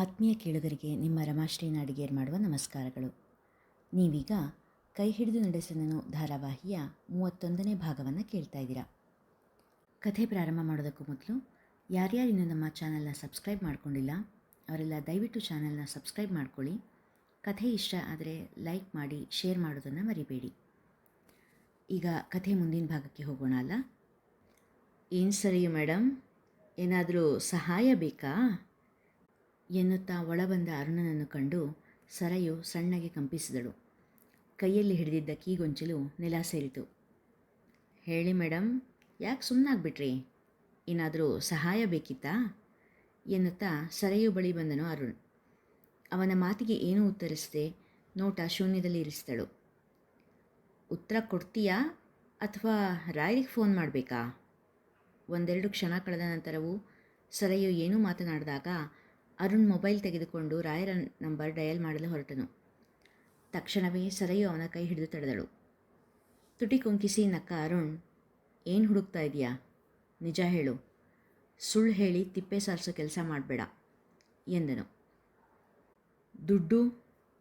ಆತ್ಮೀಯ ಕೇಳುಗರಿಗೆ ನಿಮ್ಮ ರಮಾಶ್ರೀ ನಾಡಿಗೇರ್ ಮಾಡುವ ನಮಸ್ಕಾರಗಳು. ನೀವೀಗ ಕೈ ಹಿಡಿದು ನಡೆಸನನು ಧಾರಾವಾಹಿಯ ಮೂವತ್ತೊಂದನೇ ಭಾಗವನ್ನು ಕೇಳ್ತಾ ಇದ್ದೀರಾ. ಕಥೆ ಪ್ರಾರಂಭ ಮಾಡೋದಕ್ಕೂ ಮೊದಲು ಯಾರ್ಯಾರು ಇನ್ನೂ ನಮ್ಮ ಚಾನಲ್ನ ಸಬ್ಸ್ಕ್ರೈಬ್ ಮಾಡ್ಕೊಂಡಿಲ್ಲ, ಅವರೆಲ್ಲ ದಯವಿಟ್ಟು ಚಾನಲ್ನ ಸಬ್ಸ್ಕ್ರೈಬ್ ಮಾಡ್ಕೊಳ್ಳಿ. ಕಥೆ ಇಷ್ಟ ಆದರೆ ಲೈಕ್ ಮಾಡಿ, ಶೇರ್ ಮಾಡೋದನ್ನು ಮರಿಬೇಡಿ. ಈಗ ಕಥೆ ಮುಂದಿನ ಭಾಗಕ್ಕೆ ಹೋಗೋಣ ಅಲ್ಲ? ಏನು ಸರಿಯು ಮೇಡಮ್ ಏನಾದರೂ ಸಹಾಯ ಬೇಕಾ? ಎನ್ನುತ್ತಾ ಒಳಬಂದ ಅರುಣನನ್ನು ಕಂಡು ಸರಯು ಸಣ್ಣಗೆ ಕಂಪಿಸಿದಳು. ಕೈಯಲ್ಲಿ ಹಿಡಿದಿದ್ದ ಕೀಗೊಂಚಲು ನೆಲ ಸೇರಿತು. ಹೇಳಿ ಮೇಡಮ್ ಯಾಕೆ ಸುಮ್ಮನಾಗ್ಬಿಟ್ರಿ ಏನಾದರೂ ಸಹಾಯ ಬೇಕಿತ್ತಾ? ಎನ್ನುತ್ತಾ ಸರಯು ಬಳಿ ಬಂದನು ಅರುಣ್. ಅವನ ಮಾತಿಗೆ ಏನೂ ಉತ್ತರಿಸದೆ ನೋಟ ಶೂನ್ಯದಲ್ಲಿ ಇರಿಸಿದಳು. ಉತ್ತರ ಕೊಡ್ತೀಯಾ ಅಥವಾ ರಾಯರಿಗೆ ಫೋನ್ ಮಾಡಬೇಕಾ? ಒಂದೆರಡು ಕ್ಷಣ ಕಳೆದ ನಂತರವೂ ಸರಯು ಏನೂ ಮಾತನಾಡಿದಾಗ ಅರುಣ್ ಮೊಬೈಲ್ ತೆಗೆದುಕೊಂಡು ರಾಯರ ನಂಬರ್ ಡಯಲ್ ಮಾಡಲು ಹೊರಟನು. ತಕ್ಷಣವೇ ಸರಯು ಅವನ ಕೈ ಹಿಡಿದು ತಡೆದಳು. ತುಟಿ ಕುಂಕಿಸಿ ನಕ್ಕ ಅರುಣ್, ಏನು ಹುಡುಕ್ತಾ ಇದೆಯಾ ನಿಜ ಹೇಳು. ಸುಳ್ಳು ಹೇಳಿ ತಿಪ್ಪೆ ಸಾರಿಸೋ ಕೆಲಸ ಮಾಡಬೇಡ, ಎಂದನು. ದುಡ್ಡು,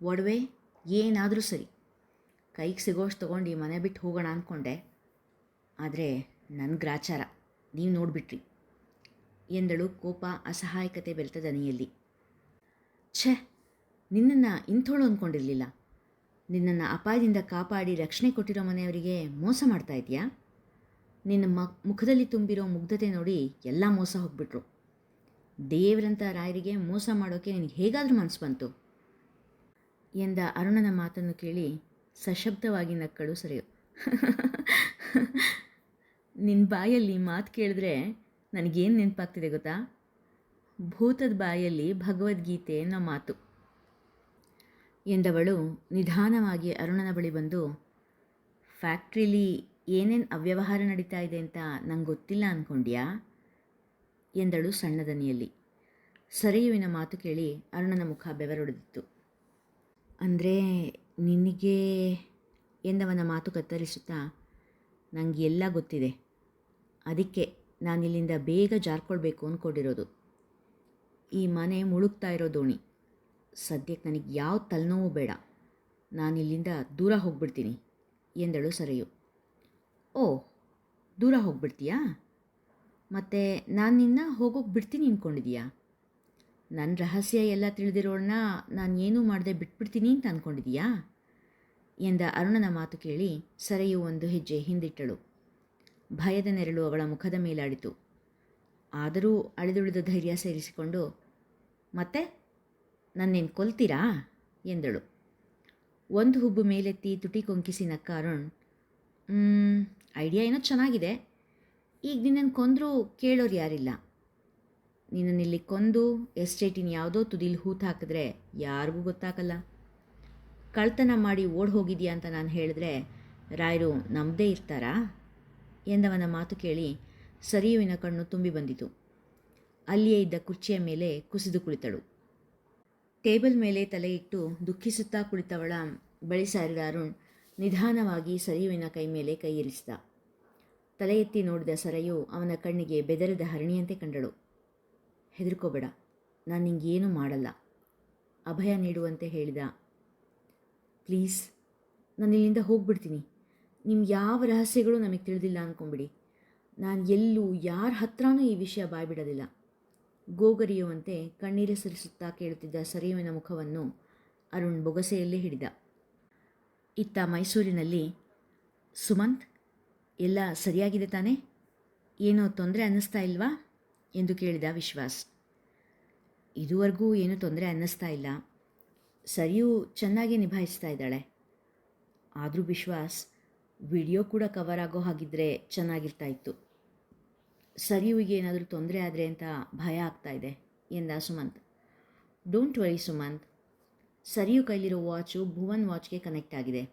ಒಡವೆ, ಏನಾದರೂ ಸರಿ. ಕೈಗೆ ಸಿಗೋಷ್ಟು ತೊಗೊಂಡು ಮನೆ ಬಿಟ್ಟು ಹೋಗೋಣ ಅಂದ್ಕೊಂಡೆ ಆದರೆ ನನ್ನ ಗ್ರಾಚಾರ. ನೀವು ನೋಡಿಬಿಟ್ರಿ. ಎಂದಳು ಕೋಪ ಅಸಹಾಯಕತೆ ಬೆರೆತ ದನಿಯಲ್ಲಿ ಛೆ, ನಿನ್ನನ್ನು ಇಂಥೋಳು ಅಂದ್ಕೊಂಡಿರಲಿಲ್ಲ ನಿನ್ನನ್ನು ಅಪಾಯದಿಂದ ಕಾಪಾಡಿ ರಕ್ಷಣೆ ಕೊಟ್ಟಿರೋ ಮನೆಯವರಿಗೆ ಮೋಸ ಮಾಡ್ತಾ ಇದೆಯಾ ನಿನ್ನ ಮ ಮುಖದಲ್ಲಿ ತುಂಬಿರೋ ಮುಗ್ಧತೆ ನೋಡಿ ಎಲ್ಲ ಮೋಸ ಹೋಗ್ಬಿಟ್ರು. ದೇವರಂಥ ರಾಯರಿಗೆ ಮೋಸ ಮಾಡೋಕ್ಕೆ ನಿನಗೆ ಹೇಗಾದರೂ ಮನಸ್ಸು ಬಂತು? ಎಂದ ಅರುಣನ ಮಾತನ್ನು ಕೇಳಿ ಸಶಬ್ದವಾಗಿ ನಕ್ಕಳು ಸರಿಯು. ನಿನ್ನ ಬಾಯಲ್ಲಿ ಮಾತು ಕೇಳಿದ್ರೆ ನನಗೇನು ನೆನಪಾಗ್ತಿದೆ ಗೊತ್ತಾ? ಭೂತದ ಬಾಯಲ್ಲಿ ಭಗವದ್ಗೀತೆ ಅನ್ನೋ ಮಾತು. ಎಂದವಳು ನಿಧಾನವಾಗಿ ಅರುಣನ ಬಳಿ ಬಂದು, ಫ್ಯಾಕ್ಟ್ರಿಲಿ ಏನೇನು ಅವ್ಯವಹಾರ ನಡೀತಾ ಇದೆ ಅಂತ ನಂಗೆ ಗೊತ್ತಿಲ್ಲ ಅಂದ್ಕೊಂಡ್ಯಾ ಎಂದಳು ಸಣ್ಣದನಿಯಲ್ಲಿ ಸರಿಯುವಿನ ಮಾತು ಕೇಳಿ ಅರುಣನ ಮುಖ ಬೆವರೊಡೆದಿತ್ತು. ಅಂದರೆ ನಿನಗೆ, ಎಂದವನ ಮಾತು ಕತ್ತರಿಸುತ್ತಾ ನನಗೆ ಎಲ್ಲ ಗೊತ್ತಿದೆ. ಅದಕ್ಕೆ ನಾನಿಲ್ಲಿಂದ ಬೇಗ ಜಾರ್ಕೊಳ್ಬೇಕು ಅಂದ್ಕೊಂಡಿರೋದು ಈ ಮನೆ ಮುಳುಗ್ತಾ ಇರೋ ದೋಣಿ. ಸದ್ಯಕ್ಕೆ ನನಗೆ ಯಾವ ತಲೆನೋವು ಬೇಡ. ನಾನಿಲ್ಲಿಂದ ದೂರ ಹೋಗ್ಬಿಡ್ತೀನಿ ಎಂದಳು ಸರಿಯು. ಓ, ದೂರ ಹೋಗ್ಬಿಡ್ತೀಯಾ? ಮತ್ತು ನಾನು ನಿನ್ನ ಹೋಗೋಕೆ ಬಿಡ್ತೀನಿ ಅಂದ್ಕೊಂಡಿದೀಯಾ ನನ್ನ ರಹಸ್ಯ ಎಲ್ಲ ತಿಳಿದಿರೋಳನ್ನ ನಾನು ಏನೂ ಮಾಡದೆ ಬಿಟ್ಬಿಡ್ತೀನಿ ಅಂತ ಅಂದ್ಕೊಂಡಿದೀಯಾ ಎಂದ ಅರುಣನ ಮಾತು ಕೇಳಿ ಸರಿಯು ಒಂದು ಹೆಜ್ಜೆ ಹಿಂದಿಟ್ಟಳು. ಭಯದ ನೆರಳು ಅವಳ ಮುಖದ ಮೇಲಾಡಿತು. ಆದರೂ ಅಳಿದುಳಿದ ಧೈರ್ಯ ಸೇರಿಸಿಕೊಂಡು, ಮತ್ತೆ? ನನ್ನೇನು ಕೊಲ್ತೀರಾ? ಎಂದಳು. ಒಂದು ಹುಬ್ಬು ಮೇಲೆತ್ತಿ ತುಟಿ ಕೊಂಕಿಸಿ ನಕ್ಕ ಅರುಣ್ ಐಡಿಯಾ ಏನೋ ಚೆನ್ನಾಗಿದೆ. ಈಗ ನಿನ್ನನ್ನು ಕೊಂದರೂ ಕೇಳೋರು ಯಾರಿಲ್ಲ. ನಿನ್ನನ್ನಿಲ್ಲಿ ಕೊಂದು ಎಸ್ಟೇಟಿನ ಯಾವುದೋ ತುದಿಲಿ ಹೂತು ಹಾಕಿದ್ರೆ ಯಾರಿಗೂ ಗೊತ್ತಾಗಲ್ಲ. ಕಳ್ತನ ಮಾಡಿ ಓಡ್ ಹೋಗಿದೆಯಾ ಅಂತ ನಾನು ಹೇಳಿದ್ರೆ, ರಾಯರು ನಮ್ಮದೇ ಇರ್ತಾರಾ? ಎಂದವನ ಮಾತು ಕೇಳಿ ಸರಿಯುವಿನ ಕಣ್ಣು ತುಂಬಿ ಬಂದಿತು. ಅಲ್ಲಿಯೇ ಇದ್ದ ಕುರ್ಚಿಯ ಮೇಲೆ ಕುಸಿದು ಕುಳಿತಳು. ಟೇಬಲ್ ಮೇಲೆ ತಲೆ ಇಟ್ಟು ದುಃಖಿಸುತ್ತಾ ಕುಳಿತವಳ ಬಳಿ ಸಾರಿದ ಅರುಣ್ ನಿಧಾನವಾಗಿ ಸರಿಯುವಿನ ಕೈ ಮೇಲೆ ಕೈ ಇರಿಸಿದ. ತಲೆ ಎತ್ತಿ ನೋಡಿದ ಸರಯು ಅವನ ಕಣ್ಣಿಗೆ ಬೆದರಿದ ಹರಣಿಯಂತೆ ಕಂಡಳು. ಹೆದರ್ಕೋಬೇಡ, ನಾನು ನಿಂಗೇನು ಮಾಡಲ್ಲ, ಅಭಯ ನೀಡುವಂತೆ ಹೇಳಿದ. ಪ್ಲೀಸ್, ನಾನು ಇಲ್ಲಿಂದ ಹೋಗ್ಬಿಡ್ತೀನಿ. ನಿಮ್ಮ ಯಾವ ರಹಸ್ಯಗಳು ನಮಗೆ ತಿಳಿದಿಲ್ಲ ಅಂದ್ಕೊಂಬಿಡಿ ನಾನು ಎಲ್ಲೂ ಯಾರ ಹತ್ರನೂ ಈ ವಿಷಯ ಬಾಯ್ಬಿಡೋದಿಲ್ಲ. ಗೋಗರಿಯುವಂತೆ ಕಣ್ಣೀರು ಸುರಿಸುತ್ತಾ ಕೇಳುತ್ತಿದ್ದ ಸರಿಯುವಿನ ಮುಖವನ್ನು ಅರುಣ್ ಬೊಗಸೆಯಲ್ಲೇ ಹಿಡಿದ. ಇತ್ತ ಮೈಸೂರಿನಲ್ಲಿ, ಸುಮಂತ್, ಎಲ್ಲ ಸರಿಯಾಗಿದೆ ತಾನೇ? ಏನೋ ತೊಂದರೆ ಅನ್ನಿಸ್ತಾ ಇಲ್ವಾ? ಎಂದು ಕೇಳಿದ ವಿಶ್ವಾಸ್. ಇದುವರೆಗೂ ಏನೂ ತೊಂದರೆ ಅನ್ನಿಸ್ತಾ ಇಲ್ಲ. ಸರಿಯೂ ಚೆನ್ನಾಗಿ ನಿಭಾಯಿಸ್ತಾ ಇದ್ದಾಳೆ. ಆದರೂ ವಿಶ್ವಾಸ್ ವಿಡಿಯೋ ಕೂಡ ಕವರ್ ಆಗೋ ಹಾಗಿದ್ದರೆ ಚೆನ್ನಾಗಿರ್ತಾ ಇತ್ತು. ಸರಿಯುವಿಗೆ ಏನಾದರೂ ತೊಂದರೆ ಆದರೆ ಅಂತ ಭಯ ಆಗ್ತಾ ಇದೆ, ಎಂದ Sumanth. Don't worry Sumanth. Sarayu ಕೈಲಿರೋ ವಾಚು ಭುವನ್ ವಾಚ್ಗೆ ಕನೆಕ್ಟ್ ಆಗಿದೆ.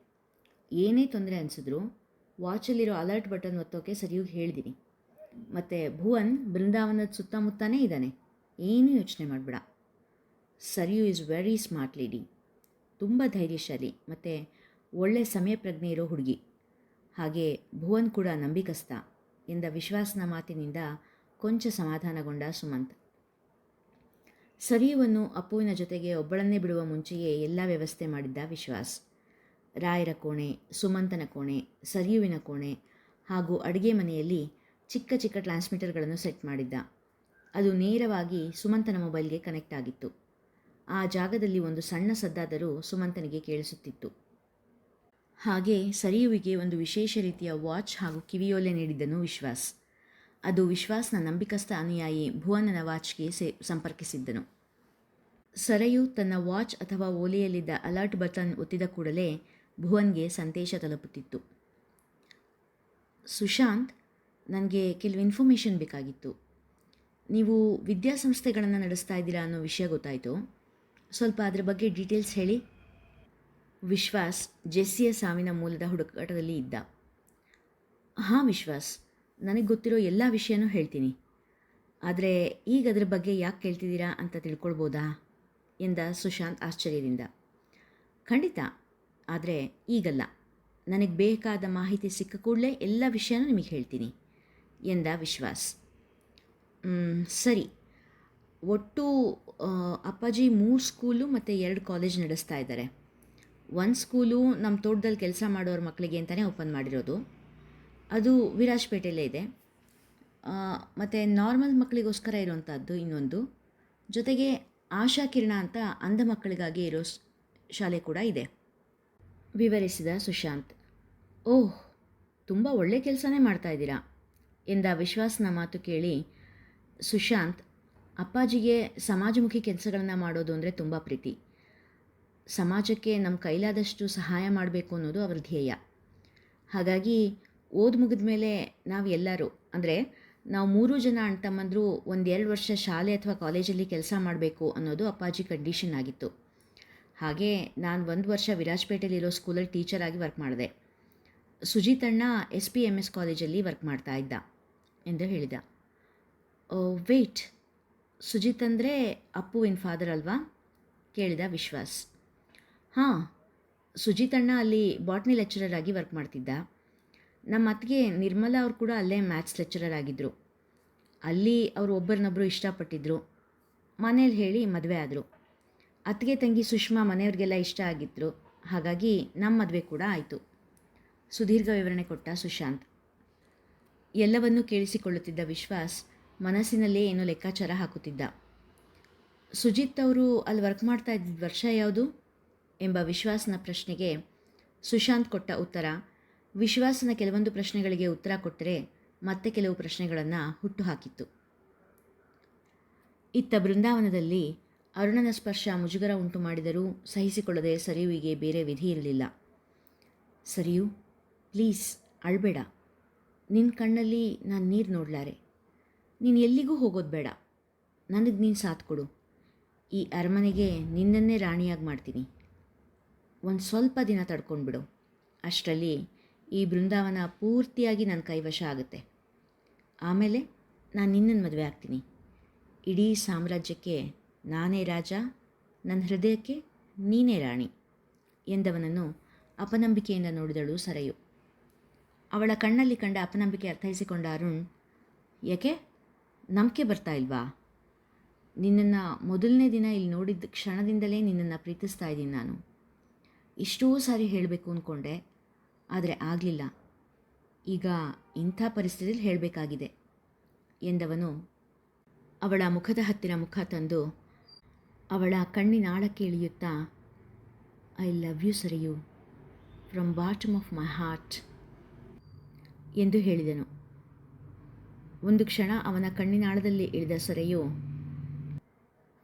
ಏನೇ ತೊಂದರೆ ಅನಿಸಿದ್ರು ವಾಚಲ್ಲಿರೋ ಅಲರ್ಟ್ ಬಟನ್ ಒತ್ತೋಕೆ ಸರಿಯುಗೆ ಹೇಳಿದ್ದೀನಿ ಮತ್ತು ಭುವನ್ ಬೃಂದಾವನದ ಸುತ್ತಮುತ್ತನೇ ಇದ್ದಾನೆ. ಏನೂ ಯೋಚನೆ ಮಾಡಬೇಡ. Sarayu is very smart lady ತುಂಬ ಧೈರ್ಯಶಾಲಿ, ಮತ್ತು ಒಳ್ಳೆ ಸಮಯ ಪ್ರಜ್ಞೆ ಇರೋ ಹುಡುಗಿ. ಹಾಗೆ ಭುವನ್ ಕೂಡ ನಂಬಿಕಸ್ತ ಎಂದ ವಿಶ್ವಾಸನ ಮಾತಿನಿಂದ ಕೊಂಚ ಸಮಾಧಾನಗೊಂಡ ಸುಮಂತ್. ಸರಿಯುವನ್ನು ಅಪ್ಪುವಿನ ಜೊತೆಗೆ ಒಬ್ಬಳನ್ನೇ ಬಿಡುವ ಮುಂಚೆಯೇ ಎಲ್ಲ ವ್ಯವಸ್ಥೆ ಮಾಡಿದ್ದ ವಿಶ್ವಾಸ್. ರಾಯರ ಕೋಣೆ, ಸುಮಂತನ ಕೋಣೆ, ಸರಿಯುವಿನ ಕೋಣೆ ಹಾಗೂ ಅಡುಗೆ ಮನೆಯಲ್ಲಿ ಚಿಕ್ಕ ಚಿಕ್ಕ ಟ್ರಾನ್ಸ್ಮಿಟರ್ಗಳನ್ನು ಸೆಟ್ ಮಾಡಿದ್ದ. ಅದು ನೇರವಾಗಿ ಸುಮಂತನ ಮೊಬೈಲ್ಗೆ ಕನೆಕ್ಟ್ ಆಗಿತ್ತು. ಆ ಜಾಗದಲ್ಲಿ ಒಂದು ಸಣ್ಣ ಸದ್ದಾದರೂ ಸುಮಂತನಿಗೆ ಕೇಳಿಸುತ್ತಿತ್ತು. ಹಾಗೆ ಸರಿಯುವಿಗೆ ಒಂದು ವಿಶೇಷ ರೀತಿಯ ವಾಚ್ ಹಾಗೂ ಕಿವಿಯೋಲೆ ನೀಡಿದ್ದನು ವಿಶ್ವಾಸ್. ಅದು ವಿಶ್ವಾಸ್ನ ನಂಬಿಕಸ್ಥ ಅನುಯಾಯಿ ಭುವನನ ವಾಚ್ಗೆ ಸೇ, ಸಂಪರ್ಕಿಸಿದ್ದನು. ಸರಯು ತನ್ನ ವಾಚ್ ಅಥವಾ ಓಲೆಯಲ್ಲಿದ್ದ ಅಲರ್ಟ್ ಬಟನ್ ಒತ್ತಿದ ಕೂಡಲೇ ಭುವನ್ಗೆ ಸಂದೇಶ ತಲುಪುತ್ತಿತ್ತು. ಸುಶಾಂತ್, ನನಗೆ ಕೆಲವು ಇನ್ಫಾರ್ಮೇಷನ್ ಬೇಕಾಗಿತ್ತು. ನೀವು ವಿದ್ಯಾಸಂಸ್ಥೆಗಳನ್ನು ನಡೆಸ್ತಾ ಇದ್ದೀರಾ ಅನ್ನೋ ವಿಷಯ ಗೊತ್ತಾಯಿತು. ಸ್ವಲ್ಪ ಅದರ ಬಗ್ಗೆ ಡೀಟೇಲ್ಸ್ ಹೇಳಿ. ವಿಶ್ವಾಸ್ ಜೆಸ್ಸಿಯ ಸಾವಿನ ಮೂಲದ ಹುಡುಕಾಟದಲ್ಲಿ ಇದ್ದ. ಹಾಂ ವಿಶ್ವಾಸ್, ನನಗೆ ಗೊತ್ತಿರೋ ಎಲ್ಲ ವಿಷಯನೂ ಹೇಳ್ತೀನಿ. ಆದರೆ ಈಗ ಅದರ ಬಗ್ಗೆ ಯಾಕೆ ಕೇಳ್ತಿದ್ದೀರಾ ಅಂತ ತಿಳ್ಕೊಳ್ಬೋದಾ? ಎಂದ ಸುಶಾಂತ್ ಆಶ್ಚರ್ಯದಿಂದ. ಖಂಡಿತ, ಆದರೆ ಈಗಲ್ಲ. ನನಗೆ ಬೇಕಾದ ಮಾಹಿತಿ ಸಿಕ್ಕ ಕೂಡಲೇ ಎಲ್ಲ ವಿಷಯನೂ ನಿಮಗೆ ಹೇಳ್ತೀನಿ, ಎಂದ ವಿಶ್ವಾಸ್. ಸರಿ. ಒಟ್ಟು ಅಪ್ಪಾಜಿ ಮೂರು ಸ್ಕೂಲು ಮತ್ತು ಎರಡು ಕಾಲೇಜ್ ನಡೆಸ್ತಾ ಇದ್ದಾರೆ. ಒಂದು ಸ್ಕೂಲು ನಮ್ಮ ತೋಟದಲ್ಲಿ ಕೆಲಸ ಮಾಡೋರ ಮಕ್ಕಳಿಗೆ ಅಂತಲೇ ಓಪನ್ ಮಾಡಿರೋದು. ಅದು ವಿರಾಜಪೇಟೆಯಲ್ಲೇ ಇದೆ. ಮತ್ತು ನಾರ್ಮಲ್ ಮಕ್ಕಳಿಗೋಸ್ಕರ ಇರುವಂಥದ್ದು ಇನ್ನೊಂದು. ಜೊತೆಗೆ ಆಶಾ ಕಿರಣ ಅಂತ ಅಂಧ ಮಕ್ಕಳಿಗಾಗಿ ಇರೋ ಶಾಲೆ ಕೂಡ ಇದೆ. ವಿವರಿಸಿದ ಸುಶಾಂತ್, ಓಹ್, ತುಂಬ ಒಳ್ಳೆ ಕೆಲಸನೇ ಮಾಡ್ತಾ ಇದ್ದೀರಾ? ಎಂದ ವಿಶ್ವಾಸನ ಮಾತು ಕೇಳಿ ಸುಶಾಂತ್, ಅಪ್ಪಾಜಿಗೆ ಸಮಾಜಮುಖಿ ಕೆಲಸಗಳನ್ನು ಮಾಡೋದು ಅಂದರೆ ತುಂಬ ಪ್ರೀತಿ. ಸಮಾಜಕ್ಕೆ ನಮ್ಮ ಕೈಲಾದಷ್ಟು ಸಹಾಯ ಮಾಡಬೇಕು ಅನ್ನೋದು ಅವ್ರ ಧ್ಯೇಯ. ಹಾಗಾಗಿ ಓದ್ ಮುಗಿದ ಮೇಲೆ ನಾವು ಎಲ್ಲರೂ, ಅಂದರೆ ನಾವು ಮೂರು ಜನ ಅಣ್ತಮ್ಮಂದರು ಒಂದೆರಡು ವರ್ಷ ಶಾಲೆ ಅಥವಾ ಕಾಲೇಜಲ್ಲಿ ಕೆಲಸ ಮಾಡಬೇಕು ಅನ್ನೋದು ಅಪ್ಪಾಜಿ ಕಂಡೀಷನ್ ಆಗಿತ್ತು. ಹಾಗೆ ನಾನು ಒಂದು ವರ್ಷ ವಿರಾಜಪೇಟೆಯಲ್ಲಿರೋ ಸ್ಕೂಲಲ್ಲಿ ಟೀಚರ್ ಆಗಿ ವರ್ಕ್ ಮಾಡಿದೆ. ಸುಜಿತಣ್ಣ ಎಸ್ ಪಿ ಎಂ ಎಸ್ ಕಾಲೇಜಲ್ಲಿ ವರ್ಕ್ ಮಾಡ್ತಾ ಇದ್ದ, ಎಂದು ಹೇಳಿದ. ವೆಯ್ಟ್ ಸುಜಿತ್ ಅಂದರೆ ಅಪ್ಪುವಿನ ಫಾದರ್ ಅಲ್ವಾ? ಕೇಳಿದ ವಿಶ್ವಾಸ್. ಹಾಂ ಸುಜಿತಣ್ಣ ಅಲ್ಲಿ ಬಾಟ್ನಿ ಲೆಕ್ಚರರ್ ಆಗಿ ವರ್ಕ್ ಮಾಡ್ತಿದ್ದ. ನಮ್ಮ ಅತ್ತಿಗೆ ನಿರ್ಮಲಾ ಅವರು ಕೂಡ ಅಲ್ಲೇ ಮ್ಯಾಥ್ಸ್ ಲೆಕ್ಚರರ್ ಆಗಿದ್ದರು ಅಲ್ಲಿ ಅವರು ಒಬ್ಬರನ್ನೊಬ್ಬರು ಇಷ್ಟಪಟ್ಟಿದ್ದರು ಮನೇಲಿ ಹೇಳಿ ಮದುವೆ ಆದರು. ಅತ್ತಿಗೆ ತಂಗಿ ಸುಷ್ಮಾ ಮನೆಯವ್ರಿಗೆಲ್ಲ ಇಷ್ಟ ಆಗಿದ್ದರು ಹಾಗಾಗಿ ನಮ್ಮ ಮದುವೆ ಕೂಡ ಆಯಿತು. ಸುದೀರ್ಘ ವಿವರಣೆ ಕೊಟ್ಟ ಸುಶಾಂತ್. ಎಲ್ಲವನ್ನೂ ಕೇಳಿಸಿಕೊಳ್ಳುತ್ತಿದ್ದ ವಿಶ್ವಾಸ್ ಮನಸ್ಸಿನಲ್ಲೇ ಏನೋ ಲೆಕ್ಕಾಚಾರ ಹಾಕುತ್ತಿದ್ದ. ಸುಜಿತ್ ಅವರು ಅಲ್ಲಿ ವರ್ಕ್ ಮಾಡ್ತಾ ಇದ್ದಿದ್ದ ವರ್ಷ ಯಾವುದು? ಎಂಬ ವಿಶ್ವಾಸನ ಪ್ರಶ್ನೆಗೆ ಸುಶಾಂತ್ ಕೊಟ್ಟ ಉತ್ತರ, ವಿಶ್ವಾಸನ ಕೆಲವೊಂದು ಪ್ರಶ್ನೆಗಳಿಗೆ ಉತ್ತರ ಕೊಟ್ಟರೆ ಮತ್ತೆ ಕೆಲವು ಪ್ರಶ್ನೆಗಳನ್ನು ಹುಟ್ಟುಹಾಕಿತ್ತು. ಇತ್ತ ಬೃಂದಾವನದಲ್ಲಿ ಅರುಣನ ಸ್ಪರ್ಶ ಮುಜುಗರ ಉಂಟು ಮಾಡಿದರೂ ಸಹಿಸಿಕೊಳ್ಳದೆ ಸರಿಯುವಿಗೆ ಬೇರೆ ವಿಧಿ ಇರಲಿಲ್ಲ. ಸರಿಯು, ಪ್ಲೀಸ್ ಅಳ್ಬೇಡ. ನಿನ್ನ ಕಣ್ಣಲ್ಲಿ ನಾನು ನೀರು ನೋಡಲಾರೆ. ನೀನು ಎಲ್ಲಿಗೂ ಹೋಗೋದು ಬೇಡ. ನನಗೆ ನೀನು ಸಾಥ್ ಕೊಡು. ಈ ಅರಮನೆಗೆ ನಿನ್ನನ್ನೇ ರಾಣಿಯಾಗಿ ಮಾಡ್ತೀನಿ. ಒಂದು ಸ್ವಲ್ಪ ದಿನ ತಡ್ಕೊಂಡ್ಬಿಡು. ಅಷ್ಟರಲ್ಲಿ ಈ ಬೃಂದಾವನ ಪೂರ್ತಿಯಾಗಿ ನನ್ನ ಕೈವಶ ಆಗುತ್ತೆ. ಆಮೇಲೆ ನಾನು ನಿನ್ನನ್ನು ಮದುವೆ ಆಗ್ತೀನಿ. ಇಡೀ ಸಾಮ್ರಾಜ್ಯಕ್ಕೆ ನಾನೇ ರಾಜ ನನ್ನ ಹೃದಯಕ್ಕೆ ನೀನೇ ರಾಣಿ ಎಂದವನನ್ನು ಅಪನಂಬಿಕೆಯಿಂದ ನೋಡಿದಳು ಸರಯು. ಅವಳ ಕಣ್ಣಲ್ಲಿ ಕಂಡ ಅಪನಂಬಿಕೆ ಅರ್ಥೈಸಿಕೊಂಡ ಅರುಣ್, ಯಾಕೆ? ನಂಬಿಕೆ ಬರ್ತಾ ಇಲ್ವಾ? ನಿನ್ನನ್ನು ಮೊದಲನೇ ದಿನ ಇಲ್ಲಿ ನೋಡಿದ ಕ್ಷಣದಿಂದಲೇ ನಿನ್ನನ್ನು ಪ್ರೀತಿಸ್ತಾ ಇದ್ದೀನಿ ನಾನು. ಎಷ್ಟೋ ಸಾರಿ ಹೇಳಬೇಕು ಅಂದ್ಕೊಂಡೆ ಆದರೆ ಆಗಲಿಲ್ಲ. ಈಗ ಇಂಥ ಪರಿಸ್ಥಿತಿಯಲ್ಲಿ ಹೇಳಬೇಕಾಗಿದೆ ಎಂದವನು ಅವಳ ಮುಖದ ಹತ್ತಿರ ಮುಖ ತಂದು ಅವಳ ಕಣ್ಣಿನಾಳಕ್ಕೆ ಇಳಿಯುತ್ತಾ, I love you Sarayu, from bottom of my heart ಎಂದು ಹೇಳಿದನು. ಒಂದು ಕ್ಷಣ ಅವನ ಕಣ್ಣಿನಾಳದಲ್ಲಿ ಇಳಿದ ಸೊರೆಯು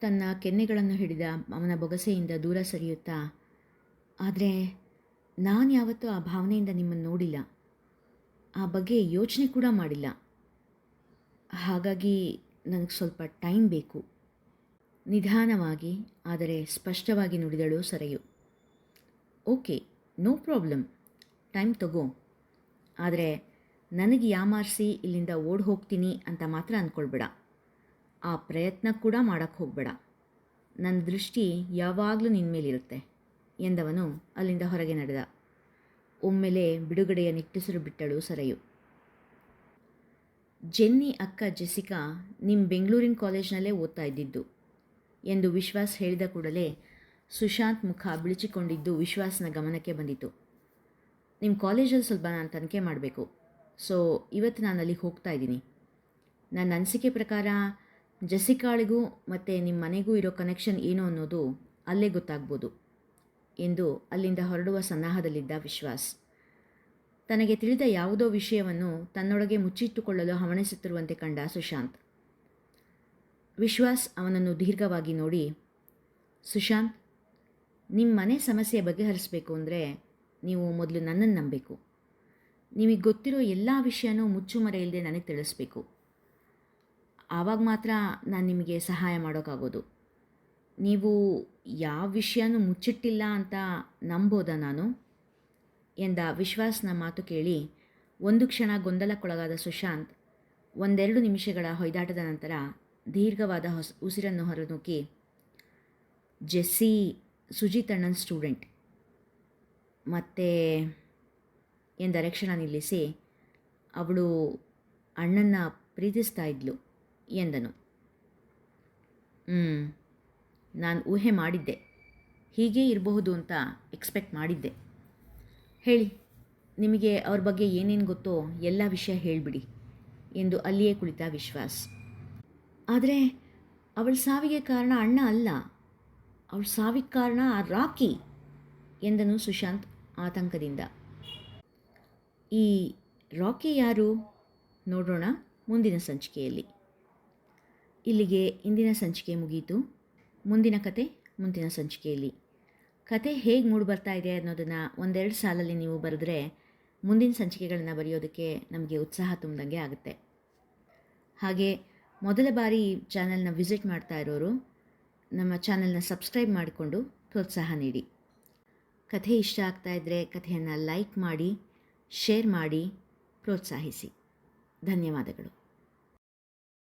ತನ್ನ ಕೆನ್ನೆಗಳನ್ನು ಹಿಡಿದ ಅವನ ಬೊಗಸೆಯಿಂದ ದೂರ ಸರಿಯುತ್ತಾ ಆದರೆ ನಾನು ಯಾವತ್ತೂ ಆ ಭಾವನೆಯಿಂದ ನಿಮ್ಮನ್ನು ನೋಡಿಲ್ಲ. ಆ ಬಗ್ಗೆ ಯೋಚನೆ ಕೂಡ ಮಾಡಿಲ್ಲ. ಹಾಗಾಗಿ ನನಗೆ ಸ್ವಲ್ಪ ಟೈಮ್ ಬೇಕು. ನಿಧಾನವಾಗಿ, ಆದರೆ ಸ್ಪಷ್ಟವಾಗಿ ನುಡಿದಳು Sarayu. Okay, no problem. Time ತಗೋ. ಆದರೆ ನನಗೆ ಯಾಮಾರಿಸಿ ಇಲ್ಲಿಂದ ಓಡ್ ಹೋಗ್ತೀನಿ ಅಂತ ಮಾತ್ರ ಅಂದ್ಕೊಳ್ಬೇಡ ಆ ಪ್ರಯತ್ನ ಕೂಡ ಮಾಡೋಕ್ಕೆ ಹೋಗಬೇಡ. ನನ್ನ ದೃಷ್ಟಿ ಯಾವಾಗಲೂ ನಿನ್ನ ಮೇಲಿರುತ್ತೆ. ಎಂದವನು ಅಲ್ಲಿಂದ ಹೊರಗೆ ನಡೆದ. ಒಮ್ಮೆಲೆ ಬಿಡುಗಡೆಯ ನಿಟ್ಟುಸಿರು ಬಿಟ್ಟಳು ಸರಯು. ಜೆನ್ನಿ ಅಕ್ಕ ಜೆಸಿಕಾ ನಿಮ್ಮ ಬೆಂಗಳೂರಿನ ಕಾಲೇಜ್ನಲ್ಲೇ ಓದ್ತಾ ಇದ್ದಿದ್ದು ಎಂದು ವಿಶ್ವಾಸ್ ಹೇಳಿದ ಕೂಡಲೇ ಸುಶಾಂತ್ ಮುಖ ಬಿಳಿಚಿಕೊಂಡಿದ್ದು ವಿಶ್ವಾಸನ ಗಮನಕ್ಕೆ ಬಂದಿತು ನಿಮ್ಮ ಕಾಲೇಜಲ್ಲಿ ಸ್ವಲ್ಪ ನಾನು ತನಿಖೆ ಮಾಡಬೇಕು. ಸೊ, ಇವತ್ತು ನಾನು ಅಲ್ಲಿಗೆ ಹೋಗ್ತಾ ಇದ್ದೀನಿ. ನನ್ನ ಅನಿಸಿಕೆ ಪ್ರಕಾರ ಜೆಸಿಕಾಳಿಗೂ ಮತ್ತು ನಿಮ್ಮ ಮನೆಗೂ ಇರೋ ಕನೆಕ್ಷನ್ ಏನು ಅನ್ನೋದು ಅಲ್ಲೇ ಗೊತ್ತಾಗ್ಬೋದು. ಎಂದು ಅಲ್ಲಿಂದ ಹೊರಡುವ ಸನ್ನಾಹದಲ್ಲಿದ್ದ ವಿಶ್ವಾಸ್. ತನಗೆ ತಿಳಿದ ಯಾವುದೋ ವಿಷಯವನ್ನು ತನ್ನೊಳಗೆ ಮುಚ್ಚಿಟ್ಟುಕೊಳ್ಳಲು ಹವಣಿಸುತ್ತಿರುವಂತೆ ಕಂಡ ಸುಶಾಂತ್. ವಿಶ್ವಾಸ್ ಅವನನ್ನು ದೀರ್ಘವಾಗಿ ನೋಡಿ, ಸುಶಾಂತ್ ನಿಮ್ಮ ಮನೆ ಸಮಸ್ಯೆ ಬಗೆಹರಿಸಬೇಕು ಅಂದರೆ ನೀವು ಮೊದಲು ನನ್ನನ್ನು ನಂಬಬೇಕು. ನಿಮಗೆ ಗೊತ್ತಿರೋ ಎಲ್ಲ ವಿಷಯನೂ ಮುಚ್ಚುಮರೆ ಇಲ್ಲದೆ ನನಗೆ ತಿಳಿಸ್ಬೇಕು. ಆವಾಗ ಮಾತ್ರ ನಾನು ನಿಮಗೆ ಸಹಾಯ ಮಾಡೋಕ್ಕಾಗೋದು ನೀವು ಯಾವ ವಿಷಯನೂ ಮುಚ್ಚಿಟ್ಟಿಲ್ಲ ಅಂತ ನಂಬೋದ ನಾನು? ಎಂದ ವಿಶ್ವಾಸ್ನ ಮಾತು ಕೇಳಿ ಒಂದು ಕ್ಷಣ ಗೊಂದಲಕ್ಕೊಳಗಾದ ಸುಶಾಂತ್ ಒಂದೆರಡು ನಿಮಿಷಗಳ ಹೊಯ್ದಾಟದ ನಂತರ ದೀರ್ಘವಾದ ಹೊಸ, ಉಸಿರನ್ನು ಹೊರನೂಕಿ, ಜೆಸ್ಸಿ ಸುಜಿತ್ ಅಣ್ಣನ್ ಸ್ಟೂಡೆಂಟ್. ಮತ್ತು, ಎಂದರೆ ಕ್ಷಣ ನಿಲ್ಲಿಸಿ, ಅವಳು ಅಣ್ಣನ ಪ್ರೀತಿಸ್ತಾ ಇದ್ಲು, ಎಂದನು. ಹ್ಞೂ ನಾನು ಊಹೆ ಮಾಡಿದ್ದೆ. ಹೀಗೇ ಇರಬಹುದು ಅಂತ ಎಕ್ಸ್ಪೆಕ್ಟ್ ಮಾಡಿದ್ದೆ. ಹೇಳಿ, ನಿಮಗೆ ಅವ್ರ ಬಗ್ಗೆ ಏನೇನು ಗೊತ್ತೋ ಎಲ್ಲ ವಿಷಯ ಹೇಳಿಬಿಡಿ ಎಂದು ಅಲ್ಲಿಯೇ ಕುಳಿತ ವಿಶ್ವಾಸ್. ಆದರೆ ಅವಳ ಸಾವಿಗೆ ಕಾರಣ ಅಣ್ಣ ಅಲ್ಲ, ಅವಳ ಸಾವಿಗೆ ಕಾರಣ ಆ ರಾಕಿ ಎಂದನು ಸುಶಾಂತ್ ಆತಂಕದಿಂದ. ಈ ರಾಕಿ ಯಾರು ನೋಡೋಣ ಮುಂದಿನ ಸಂಚಿಕೆಯಲ್ಲಿ. ಇಲ್ಲಿಗೆ ಇಂದಿನ ಸಂಚಿಕೆ ಮುಗಿಯಿತು ಮುಂದಿನ ಕತೆ, ಮುಂದಿನ ಸಂಚಿಕೆಯಲ್ಲಿ. ಕತೆ ಹೇಗೆ ಮೂಡಿಬರ್ತಾ ಇದೆ ಅನ್ನೋದನ್ನು ಒಂದೆರಡು ಸಾಲಲ್ಲಿ ನೀವು ಬರೆದ್ರೆ ಮುಂದಿನ ಸಂಚಿಕೆಗಳನ್ನು ಬರೆಯೋದಕ್ಕೆ ನಮಗೆ ಉತ್ಸಾಹ ತುಂಬಿದಂಗೆ ಆಗುತ್ತೆ. ಹಾಗೆ ಮೊದಲ ಬಾರಿ ಚಾನಲ್ನ ವಿಸಿಟ್ ಮಾಡ್ತಾ ಇರೋರು, ನಮ್ಮ ಚಾನಲ್ನ ಸಬ್ಸ್ಕ್ರೈಬ್ ಮಾಡಿಕೊಂಡು ಪ್ರೋತ್ಸಾಹ ನೀಡಿ. ಕಥೆ ಇಷ್ಟ ಆಗ್ತಾ ಇದ್ದರೆ ಕಥೆಯನ್ನು ಲೈಕ್ ಮಾಡಿ, ಶೇರ್ ಮಾಡಿ, ಪ್ರೋತ್ಸಾಹಿಸಿ. ಧನ್ಯವಾದಗಳು.